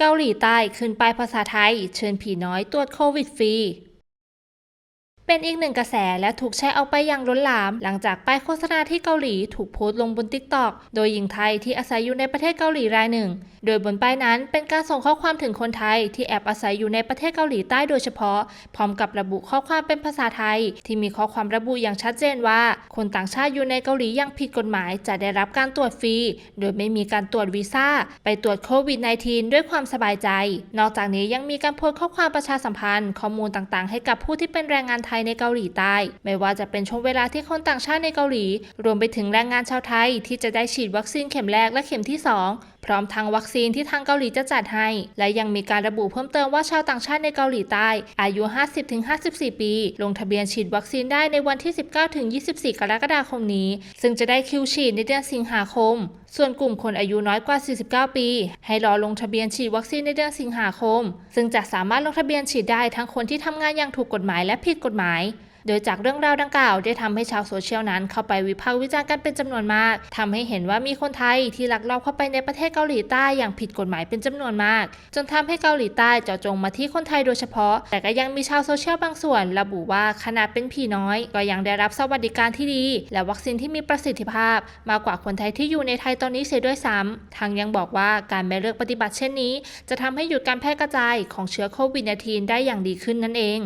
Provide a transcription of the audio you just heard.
เกาหลีใต้ขึ้นป้ายภาษาไทย เชิญผีน้อยตรวจโควิดฟรี เป็นอีกหนึ่งกระแสและถูกแชร์เอาไปอย่างล้นหลาม หลังจากป้ายโฆษณาที่เกาหลีถูกโพสต์ลงบน t ิ k t o k โดยหญิงไทยที่อาศัยอยู่ในประเทศเกาหลีรายหนึ่ง โดยบนป้ายนั้นเป็นการส่งข้อความถึงคนไทยที่แอบอาศัยอยู่ในประเทศเกาหลีใต้โดยเฉพาะ พร้อมกับระบุข้อความเป็นภาษาไทย ที่มีข้อความระบุอย่างชัดเจนว่า คนต่างชาติอยู่ในเกาหลีอย่างผิดกฎหมายจะได้รับการตรวจฟรี โดยไม่มีการตรวจวีซ่าไปตรวจโควิด -19 ด้วยความสบายใจ นอกจากนี้ยังมีการโพสต์ข้อความประชาสัมพันธ์ ข้อมูลต่างๆ ให้กับผู้ที่เป็นแรงงานไทยในเกาหลีใต้ ไม่ว่าจะเป็นช่วงเวลาที่คนต่างชาติในเกาหลี รวมไปถึงแรงงานชาวไทยที่จะได้ฉีดวัคซีนเข็มแรกและเข็มที่ 2 พร้อมทางวัคซีนที่ทางเกาหลีจะจัดให้ และยังมีการระบุเพิ่มเติมว่าชาวต่างชาติในเกาหลีใต้ อายุ 50-54 ปี ลงทะเบียนฉีดวัคซีนได้ในวันที่ 19-24 กรกฎาคมนี้ ซึ่งจะได้คิวฉีดในเดือนสิงหาคม ส่วนกลุ่มคนอายุน้อยกว่า 49 ปี ให้รอลงทะเบียนฉีดวัคซีนในเดือนสิงหาคม ซึ่งจะสามารถลงทะเบียนฉีดได้ทั้งคนที่ทำงานอย่างถูกกฎหมายและผิดกฎหมาย โดยจากเรื่องราวดังกล่าวได้ทำให้ชาวโซเชียลนั้นเข้าไปวิพากษ์วิจารณ์กันเป็นจำนวนมากทำให้เห็นว่ามีคนไทยที่ลักลอบเข้าไปในประเทศเกาหลีใต้อย่างผิดกฎหมายเป็นจำนวนมาก จนทำให้เกาหลีใต้เจาะจงมาที่คนไทยโดยเฉพาะ แต่ก็ยังมีชาวโซเชียลบางส่วน ระบุว่าขนาดเป็นผีน้อย ก็ยังได้รับสวัสดิการที่ดี และวัคซีนที่มีประสิทธิภาพ มากกว่าคนไทยที่อยู่ในไทยตอนนี้เสียด้วยซ้ำทางยังบอกว่าการไม่เลือกปฏิบัติเช่นนี้ จะทำให้หยุดการแพร่กระจายของเชื้อโควิด -19 ได้อย่างดีขึ้นนั่นเอง